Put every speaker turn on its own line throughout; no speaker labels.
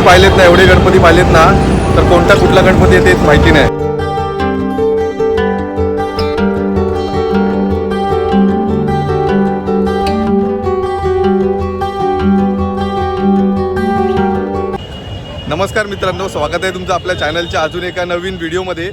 गणपती पाहिलेत ना एवढे गणपती पाहिलेत ना तर कोणता कुठला गणपती आहे तेच माहिती नाही. नमस्कार मित्रांनो स्वागत आहे तुमचं आपल्या चॅनलच्या अजून एका नवीन व्हिडिओमध्ये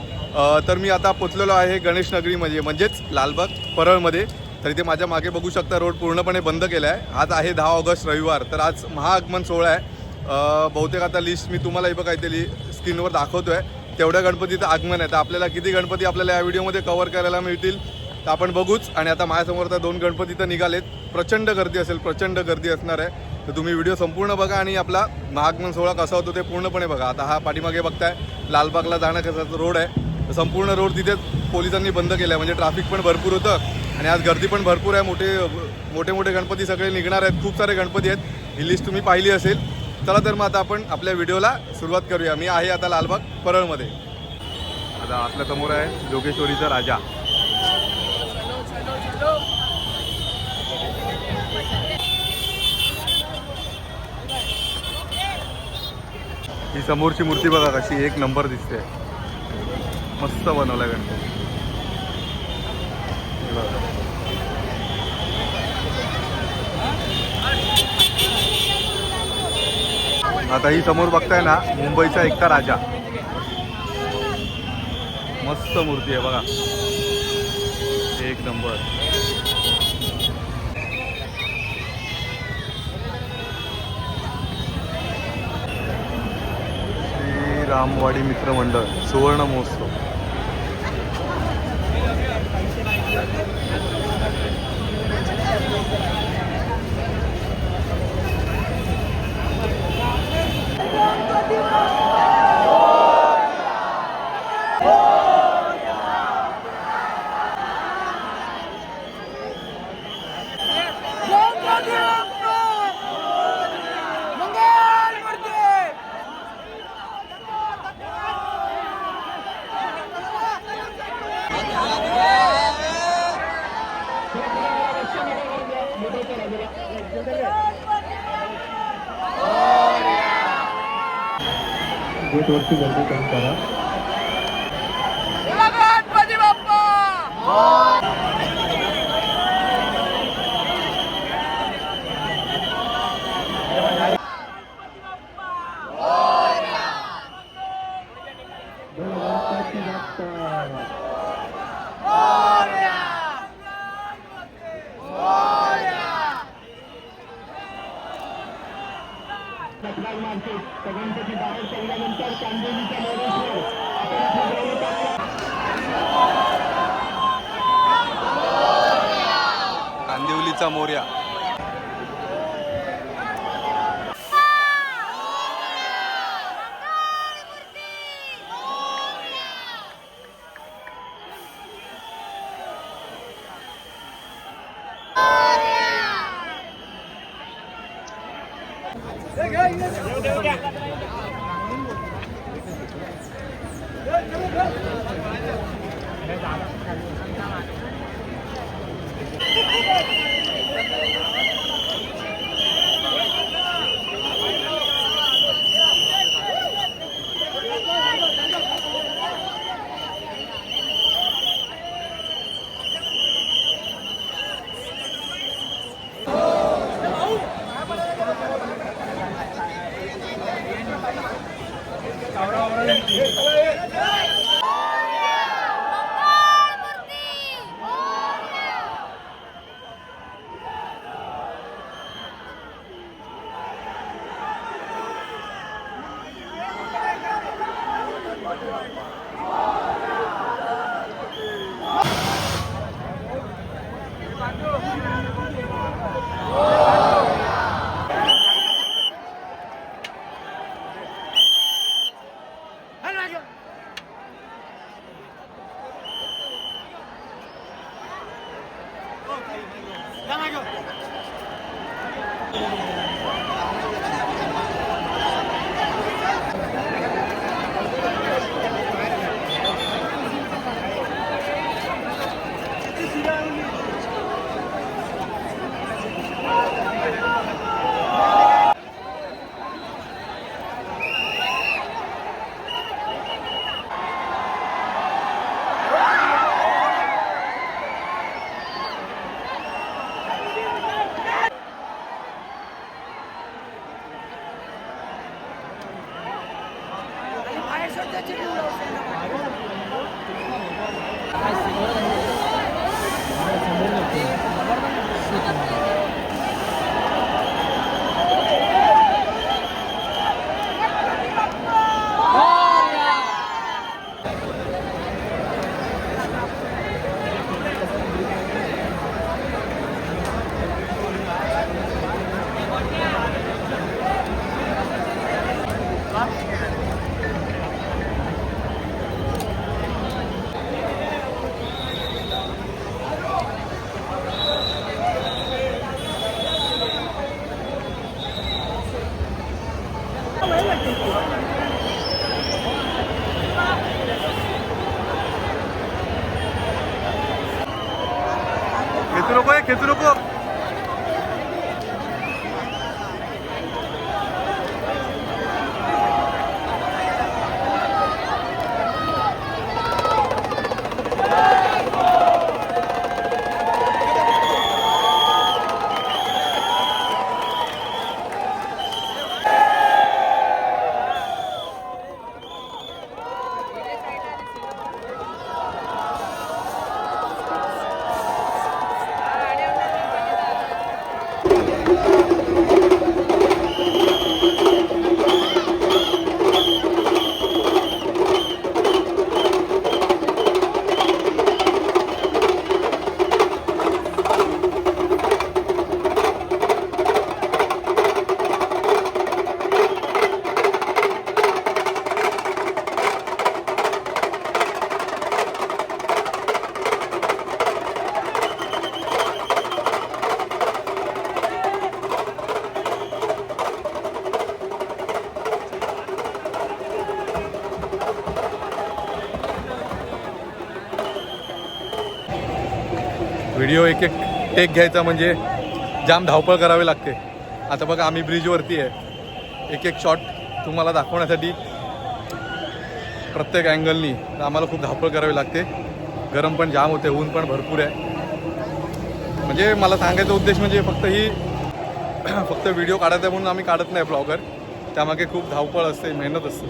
तर मी आता पोचलेलो आहे गणेश नगरीमध्ये म्हणजे म्हणजेच लालबाग परळमध्ये. तर इथे माझ्या मागे बघू शकता रोड पूर्णपणे बंद केला आहे आज आहे दहा ऑगस्ट रविवार. तर आज महाआगमन सोहळा आहे. बहुतेक आता लिस्ट मी तुम्हाला बघा काहीतरी स्क्रीनवर दाखवतो आहे तेवढ्या गणपतीचं आगमन आहे. तर आपल्याला किती गणपती आपल्याला या व्हिडिओमध्ये कव्हर करायला मिळतील तर आपण बघूच. आणि आता माझ्यासमोर तर दोन गणपती तर निघालेत. प्रचंड गर्दी असेल प्रचंड गर्दी असणार आहे. तर तुम्ही व्हिडिओ संपूर्ण बघा आणि आपला महागमन सोहळा कसा होतो ते पूर्णपणे बघा. आता हा पाठीमागे बघताय लालबागला जाणं कसा रोड आहे. तर संपूर्ण रोड तिथे पोलिसांनी बंद केला आहे म्हणजे ट्रॅफिक पण भरपूर होतं. आणि आज गर्दी पण भरपूर आहे. मोठे मोठे मोठे गणपती सगळे निघणार आहेत. खूप सारे गणपती आहेत. ही लिस्ट तुम्ही पाहिली असेल. चला तर मग आता आपण आपल्या व्हिडिओला सुरुवात करूया. मी आहे आता लालबाग परळमध्ये. आता आपल्यासमोर आहे जोगेश्वरीचा राजा. ही समोरची मूर्ती बघा कशी एक नंबर दिसते. मस्त बनवलाय गणपती. आता ही समोर बघताय ना मुंबईचा एकटा राजा. मस्त मूर्ती आहे बघा. एक नंबर. श्री रामवाडी मित्र मंडळ सुवर्ण महोत्सव
गेटवरती गर्दी कमी करा.
चा Morya Thank you. Yeah. Yeah. Video एक एक टेक घ्यायचा म्हणजे जाम धावपळ करावी लागते. आता बघा आम्ही ब्रिजवरती आहे. एक एक शॉट तुम्हाला दाखवण्यासाठी प्रत्येक अँगलनी आम्हाला खूप धावपळ करावी लागते. गरम पण जाम होते ऊन पण भरपूर आहे. म्हणजे मला सांगायचा उद्देश म्हणजे फक्त ही फक्त व्हिडिओ काढायचा म्हणून आम्ही काढत नाही ब्लॉगर त्यामागे खूप धावपळ असते मेहनत असते.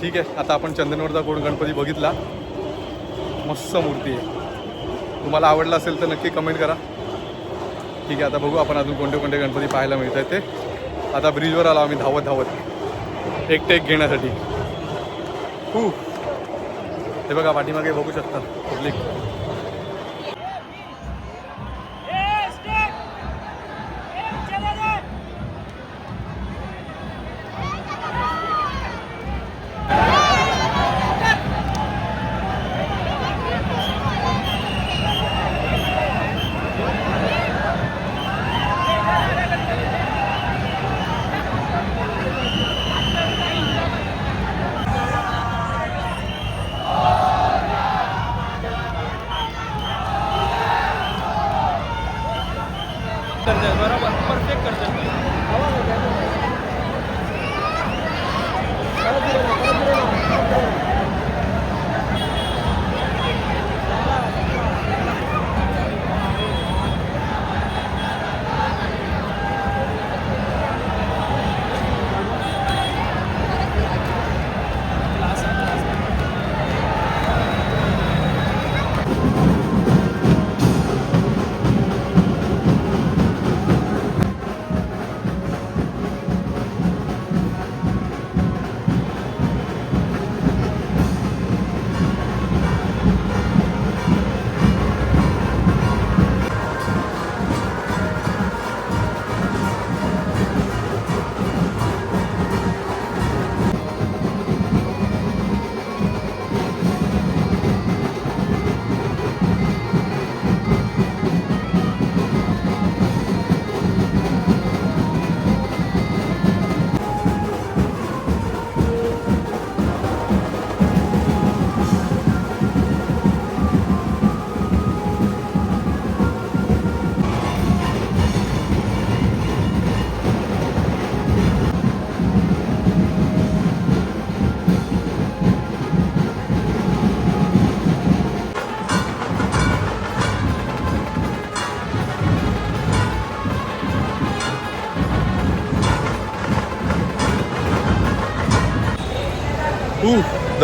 ठीक आहे आता आपण चंदनवरचा गोड गणपती बघितला. मस्त मूर्ती आहे. तुम्हाला आवडलं असेल तर नक्की कमेंट करा. ठीक आहे आता बघू आपण अजून कोणते कोणते गणपती पाहायला मिळत आहेत ते. आता ब्रिजवर आलो आम्ही धावत धावत. एक टेक घेण्यासाठी. हू. हे बघा पाठीमागे बघू शकता पब्लिक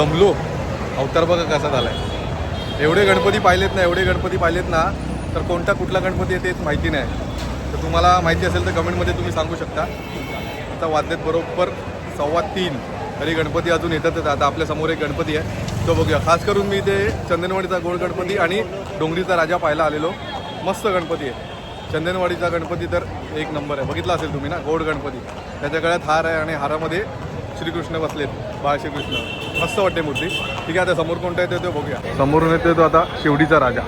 दमलो अवतार बघा कसा झाला आहे एवढे गणपती पाहिलेत ना एवढे गणपती पाहिलेत ना तर कोणता कुठला गणपती आहे तेच माहिती नाही. तर तुम्हाला माहिती असेल तर कमेंटमध्ये तुम्ही सांगू शकता. आता वाजलेत बरोबर सव्वा तीन. तरी गणपती अजून येतातच. आता आपल्यासमोर एक गणपती आहे. तो बघूया. खास करून मी ते चंदनवाडीचा गोड गणपती आणि डोंगरीचा राजा पाहायला आलेलो. मस्त गणपती आहे. चंदनवाडीचा गणपती तर एक नंबर आहे. बघितला असेल तुम्ही ना? गोड गणपती. त्याच्या गळ्यात हार आहे आणि हारामध्ये श्रीकृष्ण बसलेत बाळ श्रीकृष्ण मस्त वाटते मूर्ती. ठीक आहे आता समोर कोणता येतो ते बघूया. समोरून येतो तो आता शिवडीचा राजा.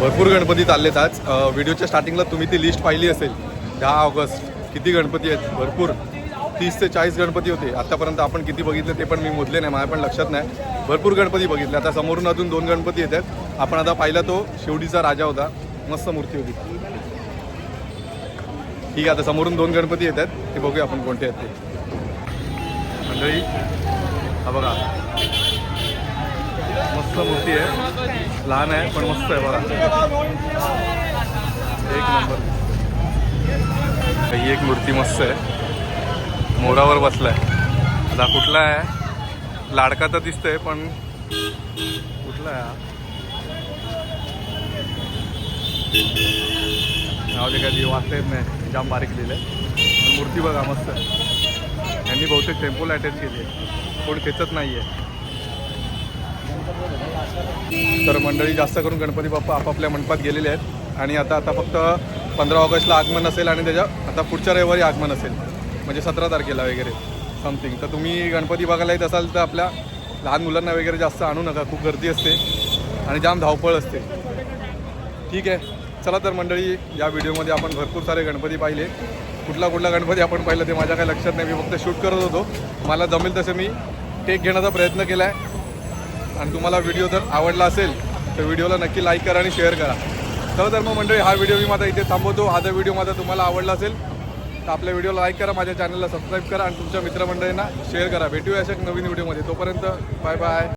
भरपूर गणपती चाललेत आज. व्हिडिओच्या स्टार्टिंगला तुम्ही ती लिस्ट पाहिली असेल. दहा ऑगस्ट. किती गणपती आहेत? भरपूर. तीस ते चाळीस गणपती होते. आतापर्यंत आपण किती बघितले ते पण मी मोजले नाही माझ्या पण लक्षात नाही. भरपूर गणपती बघितले. आता समोरून अजून दोन गणपती येत आहेत. आपण आता पाहिला तो शिवडीचा राजा होता. मस्त मूर्ती होती. ठीक आहे आता समोरून दोन गणपती येत आहेत. ते बघूया आपण कोणते आहेत ते. मंडळी हा बघा. मस्त मूर्ती आहे. लहान आहे पण मस्त आहे बघा. एक नंबर. ही एक मूर्ती मस्त आहे. मोरावर बसलाय. आता कुठला आहे लाडका तर दिसतोय पण कुठला आहे नाव ते काही वाचता येत नाही. जाम बारीक लिहिलंय. पण मूर्ती बघा मस्त. आहे यांनी बहुतेक टेम्पोल अटॅच केली आहे. कोण खेचत नाही आहे तर मंडळी जास्त करून गणपती बाप्पा आपापल्या मंडपात गेलेले आहेत. आणि आता आता फक्त पंधरा ऑगस्टला आगमन असेल आणि त्याच्या आता पुढच्या रविवारी आगमन असेल. म्हणजे सतरा तारखेला वगैरे समथिंग तर तुम्ही गणपती बघायला येत असाल तर आपल्या लहान मुलांना वगैरे जास्त आणू नका खूप गर्दी असते आणि जाम धावपळ असते. ठीक आहे. चला तर मंडळी या व्हिडिओमध्ये आपण भरपूर सारे गणपती पाहिले. कुठला कुठला गणपती आपण पाहिलं ते माझ्या काही लक्षात नाही. मी फक्त शूट करत होतो. मला जमेल तसं मी टेक घेण्याचा प्रयत्न केला आहे आणि तुम्हाला व्हिडिओ जर आवडला असेल तर व्हिडिओला नक्की लाईक करा आणि शेअर करा. चला तर मग मंडळी हा व्हिडिओ मी माझा इथे थांबवतो. हा जर व्हिडिओ माझा तुम्हाला आवडला असेल तर आपल्या व्हिडिओला लाईक करा माझ्या चॅनलला सबस्क्राईब करा आणि तुमच्या मित्रमंडळींना शेअर करा. भेटूया अशा एक नवीन व्हिडिओमध्ये तोपर्यंत बाय बाय